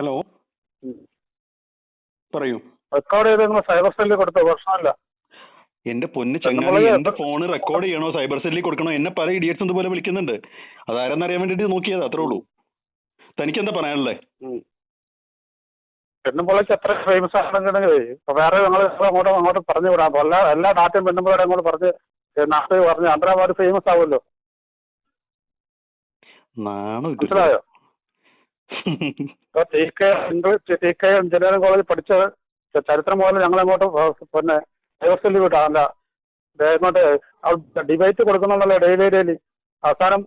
Hello. പറയൂ. Record ചെയ്ത് cyber സെല്ലിൽ കൊടുത്ത? പ്രശ്നമല്ല. എന്റെ പൊന്ന് ചങ്ങാതി എന്റെ ഫോണ് റെക്കോർഡ് ചെയ്യണോ? സൈബർ സെല്ലിൽ കൊടുക്കണോ? എന്നെ പല ഇഡിയറ്റ്സ് ഇതുപോലെ വിളിക്കുന്നുണ്ട്. അതാരെന്നറിയാൻ വേണ്ടിട്ട് നോക്കിയത് അത്രേ ഉള്ളൂ. തനിക്ക് എന്താ പറയാനുള്ളേ പെണ്ണുമ്പോളേക്ക് എത്ര ഫേമസ് ആണെന്നുണ്ടെങ്കിൽ വേറെ ഞങ്ങൾ അങ്ങോട്ടും അങ്ങോട്ട് പറഞ്ഞു വിടാം. എല്ലാ എല്ലാ ഡാറ്റയും പെണ്ണുമ്പോഴും അങ്ങോട്ട് പറഞ്ഞ് നാട്ടിൽ പറഞ്ഞ് അന്തരാമാര് ഫേമസ് ആവുമല്ലോ. മനസ്സിലായോ? T K English T K engineering കോളേജിൽ പഠിച്ച ചരിത്രം പോലെ ഞങ്ങൾ അങ്ങോട്ട് പിന്നെ ദേവസ്ഥയിൽ വിട്ടാണല്ല അങ്ങോട്ട് ഡിബേറ്റ് കൊടുക്കുന്നുണ്ടല്ലോ ഡെയിലി ഡെയിലി അവസാനം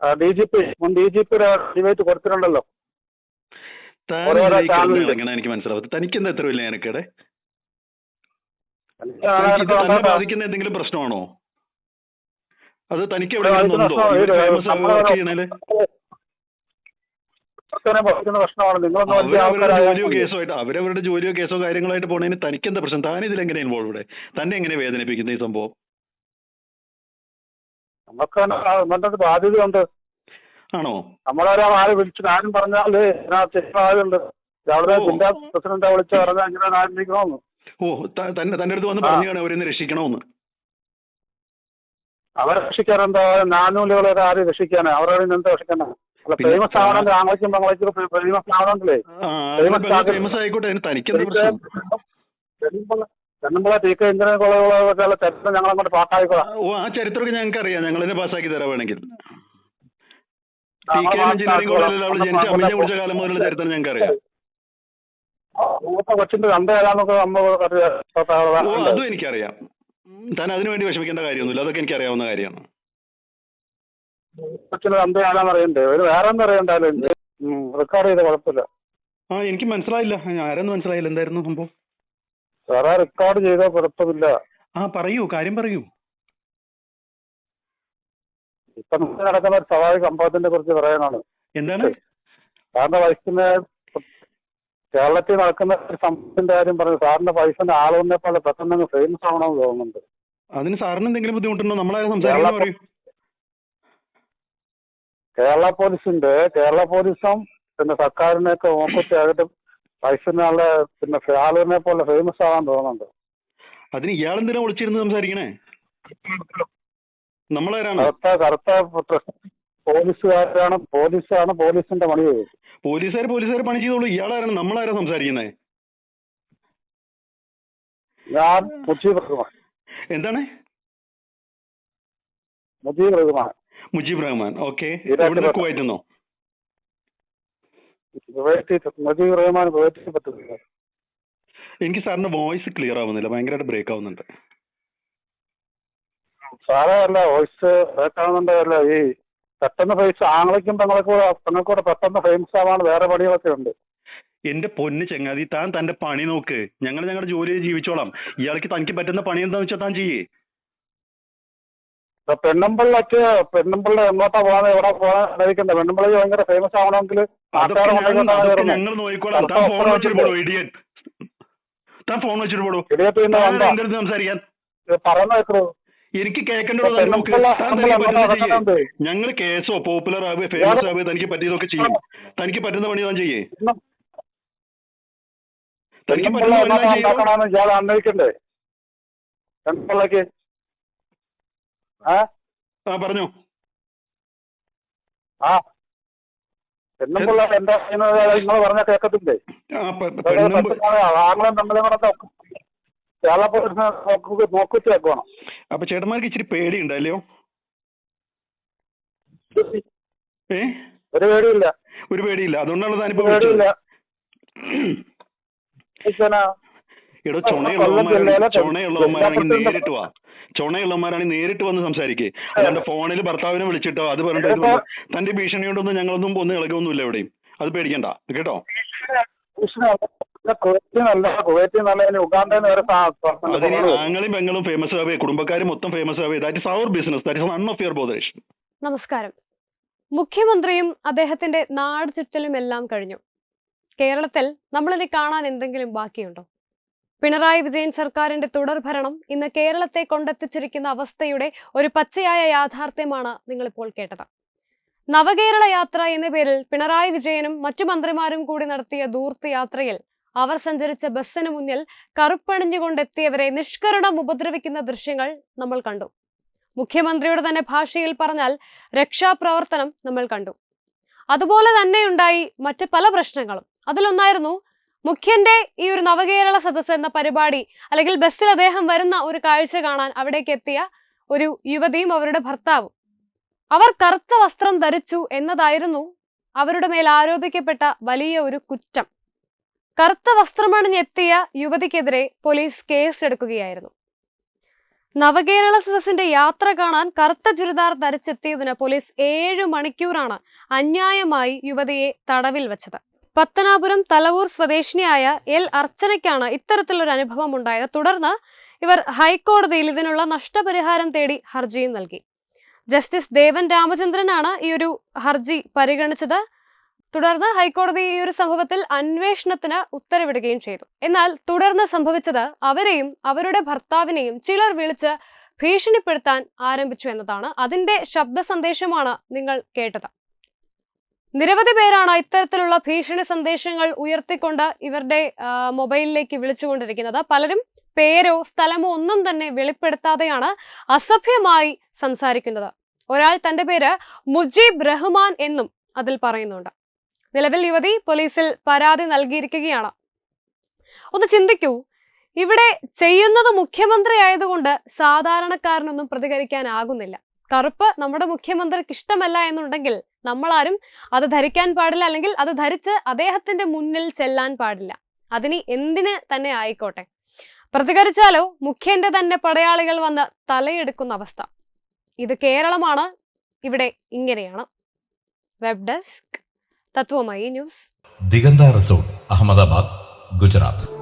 ഡി ജി പി മുൻ ഡി ജി പിയുടെ ഡിബേറ്റ് കൊടുത്തിട്ടുണ്ടല്ലോ. എനിക്ക് മനസ്സിലാവും തനിക്ക് എന്താ എത്ര ഇല്ല എനിക്കടെ എനിക്ക് തനിക്ക് ഇത് തന്നെ കാണാനായിട്ട് ബാധിക്കുന്ന എന്തെങ്കിലും പ്രശ്നമാണോ? അത് തനിക്ക് ഇവിടെ എവിടെയെങ്കിലും ബാധിക്കുന്ന ഉണ്ടോ പ്രശ്നം ഇത് ഫേമസ് നമ്മളെ വർക്ക് ചെയ്യണേൽ ഭക്തനെ ബാധിക്കുന്ന പ്രശ്നമാണ്. നിങ്ങളൊന്നും വലിയ ജോലിയോ കേസോ ആയിട്ട് അവരവരുടെ ജോലിയോ കേസോ കാര്യങ്ങളായിട്ട് പോണേന് തനിക്ക് എന്താ പ്രശ്നം? താൻ ഇതിൽ എങ്ങനെ ഇൻവോൾവ് ഇവിടെ? തന്നെ എങ്ങനെ വേദനിപ്പിക്കുന്ന ഈ സംഭവം? നമുക്ക് നമ്മുടെ ബാധ്യതയുണ്ട്. ആണോ? നമ്മളൊരാ ആര് വിളിച്ചു ഞാനും പറഞ്ഞാൽ ഇതിനകത്ത് ആളുണ്ട്. അവിടെ. ജില്ലാ പ്രസിഡന്റ് വിളിച്ച് പറഞ്ഞാൽ ഇങ്ങനെ ആരംഭിക്കണമെന്ന് ഓ തന്നെ തന്റെ അടുത്ത് വന്ന് പറഞ്ഞാണ് പറഞ്ഞു അവരെന്നെ രക്ഷിക്കണമെന്ന് അവരെ രക്ഷിക്കാൻ എന്താ നാനൂലുകളെ ആര് രക്ഷിക്കാനാ? അവരെ എന്താ രക്ഷിക്കാനാ ഫേമസ് ഫേമസ് ആവണമെങ്കിലേ ഫേമസ് ആയിക്കോട്ടെ തനിക്ക് ടി കെ ചരിത്രം ഞങ്ങൾ അങ്ങോട്ട് പാട്ടായിക്കോളാം ഓ ആ ചരിത്രമൊക്കെ ഞങ്ങൾക്ക് അറിയാം ഞങ്ങൾ തന്നെ പാസ്സാക്കി തരാം വേണമെങ്കിൽ ടി കെ ആ, എഞ്ചിനീയറിംഗ് ആ, കോളേജിൽ അവൾ ജനിച്ച ആ, അമ്മയെ കുറിച്ച കാലം മുതലുള്ള ചരിത്രം ഞങ്ങൾക്ക് അറിയാം മൂത്ത കൊച്ചിന്റെ തന്ത ഏതാന്നൊക്കെ നമ്മൾ അതും എനിക്കറിയാം താൻ അതിനുവേണ്ടി വിഷമിക്കേണ്ട കാര്യമൊന്നുമില്ല അതൊക്കെ എനിക്ക് അറിയാവുന്ന കാര്യമാണ് കൊച്ചിന്റെ തന്ത ഏതാന്ന് അറിയണ്ടേ? ഒരു വേറെ ഒന്നും അറിയണ്ടാലും റെക്കോർഡ് ചെയ്ത് കുഴപ്പമില്ല. ആ എനിക്ക് മനസ്സിലായില്ല. ആരെന്ന് മനസ്സിലായില്ല. എന്തായിരുന്നു സംഭവം? വേറെ റെക്കോർഡ് ചെയ്തോ കുഴപ്പമില്ല. ആ പറയൂ. കാര്യം പറയൂ. ഇപ്പൊ നമുക്ക് നടക്കുന്ന ഒരു സ്വാഭാവിക സംഭവത്തിനെ കുറിച്ച് പറയാനാണ്. എന്താണ്? സാറിന്റെ വയസ്സിന് കേരളത്തിൽ നടക്കുന്ന ഒരു സംഭവത്തിന്റെ കാര്യം പറഞ്ഞു. സാറിന്റെ വയസ്സിന്റെ ആളുകളെ പോലെ പെട്ടെന്ന് ഫേമസ് ആവണമെന്ന് തോന്നുന്നുണ്ട്. അതിന് സാറിന് എന്തെങ്കിലും ബുദ്ധിമുട്ടുണ്ടോ? നമ്മളാരെ സംസാരിക്കാൻ പറയൂ. കേരള പോലീസിന്റെ കേരള പോലീസും പിന്നെ സർക്കാരിനെയൊക്കെ നോക്കത്തായിട്ട് പൈസനാളെ പിന്നെ ആളുകളെ പോലെ ഫേമസ് ആവാൻ തോന്നുന്നുണ്ട്. അതിന് ഇയാൾ എന്തിനാ വിളിച്ചിരുന്ന് സംസാരിക്കണേ? നമ്മളാരാണ്? കറുത്ത കറുത്ത പോലീസുകാരാണ് പോലീസാണ് പോലീസിന്റെ പണി ചെയ്തത്. പോലീസുകാർ പോലീസുകാർ പണി ചെയ്തോളൂ. ഇയാളാരാണ്? നമ്മളാരാ സംസാരിക്കുന്നത് ഞാൻ മുജീബ് റഹ്മാൻ. എന്താണ്? മുജീബ് റഹ്മാൻ. മുജീബ് റഹ്മാൻ. ഓക്കെ. എവിടെ. കുവൈറ്റുന്നോ മുജീബ് റഹ്മാൻ കുവൈറ്റിൽ പറ്റുന്നില്ല എനിക്ക് സാറിന്റെ വോയിസ് ക്ലിയർ ആവുന്നില്ല. ഭയങ്കരമായിട്ട് ബ്രേക്ക് ആവുന്നുണ്ട്. സാറേ അല്ല വോയിസ് കേൾക്കാവുന്നുണ്ടല്ല ഈ പെട്ടെന്ന് ഫേസ് ആങ്ങളയ്ക്കും പെങ്ങളെക്കൂടെ പെങ്ങൾക്കൂടെ പെട്ടെന്ന് ഫേമസ് ആവാണ് വേറെ പണികളൊക്കെ ഉണ്ട്. എന്റെ പൊന്ന് ചെങ്ങാതി താൻ തന്റെ പണി നോക്ക്. ഞങ്ങൾ ഞങ്ങളുടെ ജോലി ജീവിച്ചോളാം. ഇയാൾക്ക് തനിക്ക് പറ്റുന്ന പണി എന്താന്ന് വെച്ചാൽ താൻ ചെയ്യേ. പെണ്ണുമ്പിള്ളക്ക് പെണ്ണമ്പിള്ള എങ്ങോട്ടാ പോകാൻ എവിടെ പോകാൻ അറിയിക്കണ്ട പെണ്ണമ്പിള്ളി ഭയങ്കര ഫേമസ് ആവണമെങ്കിൽ എനിക്ക് കേൾക്കേണ്ടത്. ഞങ്ങൾ കേസോ പോപ്പുലർ ആവുക ഫേമസ് ആവുക തനിക്ക് പറ്റിയതൊക്കെ ചെയ്യും. തനിക്ക് പറ്റുന്ന പണി താൻ ചെയ്യേ. തനിക്ക് പറ്റുന്ന പണി ചെയ്യോ. ആ? പറഞ്ഞോ. ആ. പെണ്ണുമ്പിള്ള എന്താ ചെയ്യുന്നത് നിങ്ങൾ പറഞ്ഞ കേൾക്കത്തില്ലേ ആ പെ- പെണ്ണുമ്പ് ആങ്ങളും തമ്മിലും കൂടെ കേരള പോലീസിനെ നോക്കിച്ച് വെക്കണം അപ്പൊ ചേട്ടന്മാർക്ക് ഇച്ചിരി പേടിയുണ്ട് അല്ലയോ? ഏ? ഒരു പേടിയില്ല. ഒരു പേടിയില്ല. അതുകൊണ്ടാണ് താനിപ്പോ പേടിയില്ല. എടോ ചുണയുള്ളവന്മാരാണ് ചുണയുള്ളവന്മാരാണെങ്കിൽ നേരിട്ട് വാ. ചുണയുള്ളവന്മാരാണെങ്കിൽ നേരിട്ട് വന്ന് സംസാരിക്കേ. അല്ലാണ്ട് ഫോണിൽ ഭർത്താവിനെ വിളിച്ചിട്ടോ അത് പറഞ്ഞിട്ട് തന്റെ ഭീഷണി കൊണ്ടൊന്നും ഞങ്ങളൊന്നും ഒന്ന് ഇളകൊന്നുമില്ല എവിടെയും. അത് പേടിക്കണ്ട. കേട്ടോ? അതിന് ആങ്ങളും പെങ്ങളും ഫേമസ് ആവേ കുടുംബക്കാരും മൊത്തം famous Ave. That is our business that is none of your botheration നമസ്കാരം. മുഖ്യമന്ത്രിയും അദ്ദേഹത്തിന്റെ നാട് ചുറ്റലും എല്ലാം കഴിഞ്ഞു. കേരളത്തിൽ നമ്മളിനി കാണാൻ എന്തെങ്കിലും ബാക്കിയുണ്ടോ? പിണറായി വിജയൻ സർക്കാരിന്റെ തുടർഭരണം ഇന്ന് കേരളത്തെ കൊണ്ടെത്തിച്ചിരിക്കുന്ന അവസ്ഥയുടെ ഒരു പച്ചയായ യാഥാർത്ഥ്യമാണ് നിങ്ങളിപ്പോൾ കേട്ടത്. നവകേരള യാത്ര എന്ന പേരിൽ പിണറായി വിജയനും മറ്റു മന്ത്രിമാരും കൂടി നടത്തിയ ദൂർത്ത് യാത്രയിൽ അവർ സഞ്ചരിച്ച ബസ്സിന് മുന്നിൽ കറുപ്പണിഞ്ഞുകൊണ്ടെത്തിയവരെ നിഷ്കരണം ഉപദ്രവിക്കുന്ന ദൃശ്യങ്ങൾ നമ്മൾ കണ്ടു. മുഖ്യമന്ത്രിയുടെ തന്നെ ഭാഷയിൽ പറഞ്ഞാൽ രക്ഷാപ്രവർത്തനം നമ്മൾ കണ്ടു. അതുപോലെ തന്നെയുണ്ടായി മറ്റ് പല പ്രശ്നങ്ങളും. അതിലൊന്നായിരുന്നു മുഖ്യന്റെ ഈ ഒരു നവകേരള സദസ് എന്ന പരിപാടി അല്ലെങ്കിൽ ബസ്സിൽ അദ്ദേഹം വരുന്ന ഒരു കാഴ്ച കാണാൻ അവിടേക്ക് എത്തിയ ഒരു യുവതിയും അവരുടെ ഭർത്താവും. അവർ കറുത്ത വസ്ത്രം ധരിച്ചു എന്നതായിരുന്നു അവരുടെ മേൽ ആരോപിക്കപ്പെട്ട വലിയ ഒരു കുറ്റം. കറുത്ത വസ്ത്രമണിഞ്ഞെത്തിയ യുവതിക്കെതിരെ പോലീസ് കേസ് എടുക്കുകയായിരുന്നു നവകേരള സദസ്സിന്റെ യാത്ര കാണാൻ കറുത്ത ചുരിദാർ ധരിച്ചെത്തിയതിന് പോലീസ് ഏഴ് മണിക്കൂറാണ് അന്യായമായി യുവതിയെ തടവിൽ വെച്ചത്. പത്തനാപുരം തലവൂർ സ്വദേശിനിയായ എൽ അർച്ചനയ്ക്കാണ് ഇത്തരത്തിലൊരു അനുഭവം ഉണ്ടായത് തുടർന്ന് ഇവർ ഹൈക്കോടതിയിൽ ഇതിനുള്ള നഷ്ടപരിഹാരം തേടി ഹർജിയും നൽകി. ജസ്റ്റിസ് ദേവൻ രാമചന്ദ്രനാണ് ഈ ഒരു ഹർജി പരിഗണിച്ചത്. തുടർന്ന് ഹൈക്കോടതി ഈ ഒരു സംഭവത്തിൽ അന്വേഷണത്തിന് ഉത്തരവിടുകയും ചെയ്തു. എന്നാൽ തുടർന്ന് സംഭവിച്ചത് അവരെയും അവരുടെ ഭർത്താവിനെയും ചിലർ വിളിച്ച് ഭീഷണിപ്പെടുത്താൻ ആരംഭിച്ചു എന്നതാണ്. അതിന്റെ ശബ്ദ സന്ദേശമാണ് നിങ്ങൾ കേട്ടത്. നിരവധി പേരാണ് ഇത്തരത്തിലുള്ള ഭീഷണി സന്ദേശങ്ങൾ ഉയർത്തിക്കൊണ്ട് ഇവരുടെ മൊബൈലിലേക്ക് വിളിച്ചുകൊണ്ടിരിക്കുന്നത്. പലരും പേരോ സ്ഥലമോ ഒന്നും തന്നെ വെളിപ്പെടുത്താതെയാണ് അസഭ്യമായി സംസാരിക്കുന്നത്. ഒരാൾ തന്റെ പേര് മുജീബ് റഹ്മാൻ എന്നും അതിൽ പറയുന്നുണ്ട്. നിലവിൽ യുവതി പോലീസിൽ പരാതി നൽകിയിരിക്കുകയാണ്. ഒന്ന് ചിന്തിക്കൂ ഇവിടെ ചെയ്യുന്നത് മുഖ്യമന്ത്രി ആയതുകൊണ്ട് സാധാരണക്കാരനൊന്നും പ്രതികരിക്കാനാകുന്നില്ല. കറുപ്പ് നമ്മുടെ മുഖ്യമന്ത്രിക്ക് ഇഷ്ടമല്ല എന്നുണ്ടെങ്കിൽ നമ്മളാരും അത് ധരിക്കാൻ പാടില്ല അല്ലെങ്കിൽ അത് ധരിച്ച് അദ്ദേഹത്തിന്റെ മുന്നിൽ ചെല്ലാൻ പാടില്ല. അതിന് എന്തിന് തന്നെ ആയിക്കോട്ടെ. പ്രതികരിച്ചാലോ? മുഖ്യന്റെ തന്നെ പടയാളികൾ വന്ന് തലയെടുക്കുന്ന അവസ്ഥ. ഇത് കേരളമാണ്. ഇവിടെ ഇങ്ങനെയാണ്. വെബ് ഡെസ്ക് തത്വമായി ന്യൂസ്. ദിഗന്ത റിസോർട്ട് അഹമ്മദാബാദ് ഗുജറാത്ത്.